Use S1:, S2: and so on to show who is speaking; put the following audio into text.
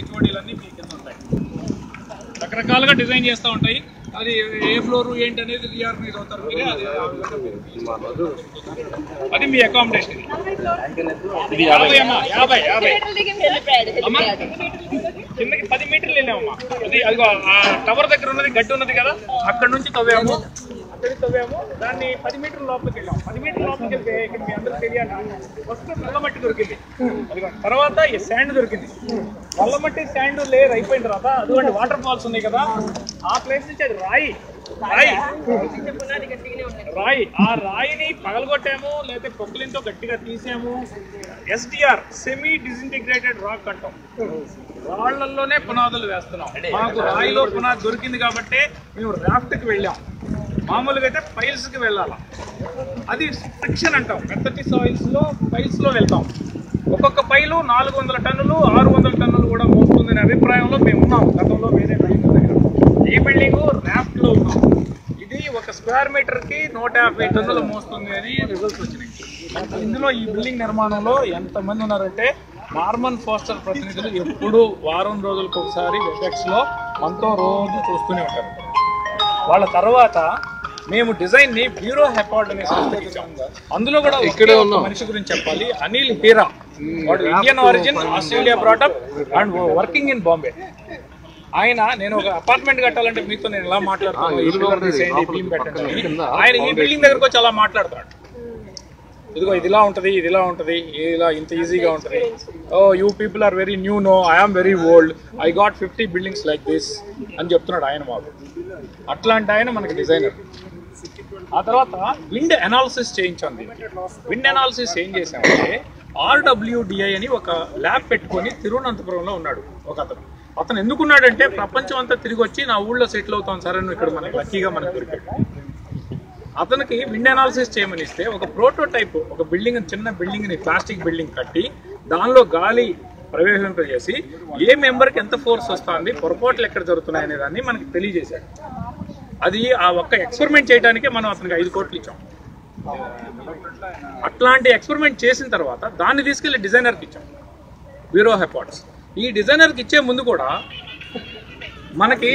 S1: హెచ్ఓడీలన్నీ మీ కింద ఉంటాయి. రకరకాలుగా డిజైన్ చేస్తూ ఉంటాయి. అది ఏ ఫ్లోర్ ఏంటి అనేది రీఆర్గనైజ్ అవుతారు మీరే అది అది మీ అకామిడేషన్ ఇది యాభై. అమ్మా యాభై యాభై. అమ్మా కిందకి పది మీటర్లు వెళ్ళామమ్మా. అది అదిగో ఆ టవర్ దగ్గర ఉన్నది గడ్డి ఉన్నది కదా అక్కడ నుంచి తవ్వాము. తవ్వాము దాన్ని పది మీటర్ల లోపలికి వెళ్ళాం. పది మీటర్ లోపలికి వెళ్తే ఇక్కడ మీ అందరూ తెలియాలి? ఫస్ట్ నల్లమట్టి దొరికింది. తర్వాత ఈ శాండ్ దొరికింది. నల్లమట్టి శాండ్ లేయర్ అయిపోయిన తర్వాత అటువంటి వాటర్ ఫాల్స్ ఉన్నాయి కదా. ఆ ప్లేస్ నుంచి అది రాయి. రాయి. రాయి. ఆ రాయిని పగలగొట్టాము లేకపోతే పొక్కులింతో గట్టిగా తీసాము. ఎస్డిఆర్ సెమీ డిసింటిగ్రేటెడ్ రాక్ అంటాం. రాళ్ళలోనే పునాదులు వేస్తున్నాం. మాకు రాయిలో పునాది దొరికింది కాబట్టి మేము రాఫ్ట్కి వెళ్ళాం. మామూలుగా అయితే పైల్స్కి వెళ్ళాలి? అది ఫ్రిక్షన్ అంటాం. మెత్తటి సాయిల్స్లో పైల్స్లో వెళ్తాం. ఒక్కొక్క పైలు నాలుగు వందల టన్నులు ఆరు వందల టన్నులు కూడా మోస్తుందనే అభిప్రాయంలో మేము ఉన్నాం. గతంలో వేరే బిల్డింగ్ దగ్గర. ఈ బిల్డింగ్ రాఫ్ట్ ఉన్నాం. ఇది ఒక స్క్వేర్ మీటర్కి నూట యాభై టన్నులు మోస్తుంది అని రిజల్ట్స్ వచ్చినాయి. ఇందులో ఈ బిల్డింగ్ నిర్మాణంలో ఎంతమంది ఉన్నారంటే నార్మన్ ఫోస్టర్ ప్రతినిధులు ఎప్పుడూ వారం రోజులకు ఒకసారి వెబెక్స్లో మనతో రోజు చూస్తూనే ఉంటారు. వాళ్ళ తర్వాత మేము డిజైన్ని బ్యూరో హెపార్డ్ అనే సంస్థకి ఇచ్చాం అందులో కూడా ఒకే ఒక్క మనిషి గురించి చెప్పాలి. అనిల్ హీరా. వాడు Indian origin Australia brought up and working in Bombay ఆయన నేను ఒక అపార్ట్మెంట్ కట్టాలంటే మీతో నేను ఎలా మాట్లాడుతాను? ఈ pillar తీసేయండి, ఈ beam పెట్టండి. అని. ఆయన ఈ బిల్డింగ్ దగ్గరకు వచ్చి అలా మాట్లాడతాడు. ఇదిగో ఇది ఇలా ఉంటది ఇది ఇలా ఉంటది ఇలా ఇంత ఈజీగా ఉంటది. ఓ you people are very new no I am very old I got fifty buildings like this అని చెప్తున్నాడు ఆయన మాకు. అట్లాంటి ఆయన మనకి డిజైనర్. ఆ తర్వాత విండ్ అనాలిసిస్ చేయించాం దీనికి. విండ్ అనాలిసిస్ ఏం చేసామంటే ఆర్డబ్ల్యూడిఐ అని ఒక ల్యాబ్ పెట్టుకొని తిరువనంతపురంలో ఉన్నాడు ఒక అతను. అతను ఎందుకున్నాడంటే ప్రపంచం అంతా తిరిగి వచ్చి నా ఊళ్ళో సెటిల్ అవుతాం సరే అని ఇక్కడ మనకి లక్కీగా మనకు దొరికాడు. అతనికి విండ్ అనాలిసిస్ చేయమని ఇస్తే ఒక ప్రోటోటైప్ ఒక బిల్డింగ్ చిన్న బిల్డింగ్ని ప్లాస్టిక్ బిల్డింగ్ కట్టి దానిలో గాలి ప్రవేశింపజేసి ఏ మెంబర్కి ఎంత ఫోర్స్ వస్తుంది పొరపాట్లు ఎక్కడ జరుగుతున్నాయి అనే దాన్ని మనకి తెలియజేశాడు అది ఆ ఒక్క ఎక్స్పెరిమెంట్ చేయడానికే మనం అతనికి ఐదు కోట్లు ఇచ్చాం. అట్లాంటి ఎక్స్పెరిమెంట్ చేసిన తర్వాత దాన్ని తీసుకెళ్ళి డిజైనర్కి ఇచ్చాం. బ్యూరో హెపాట్స్ ఈ డిజైనర్కి ఇచ్చే ముందు కూడా మనకి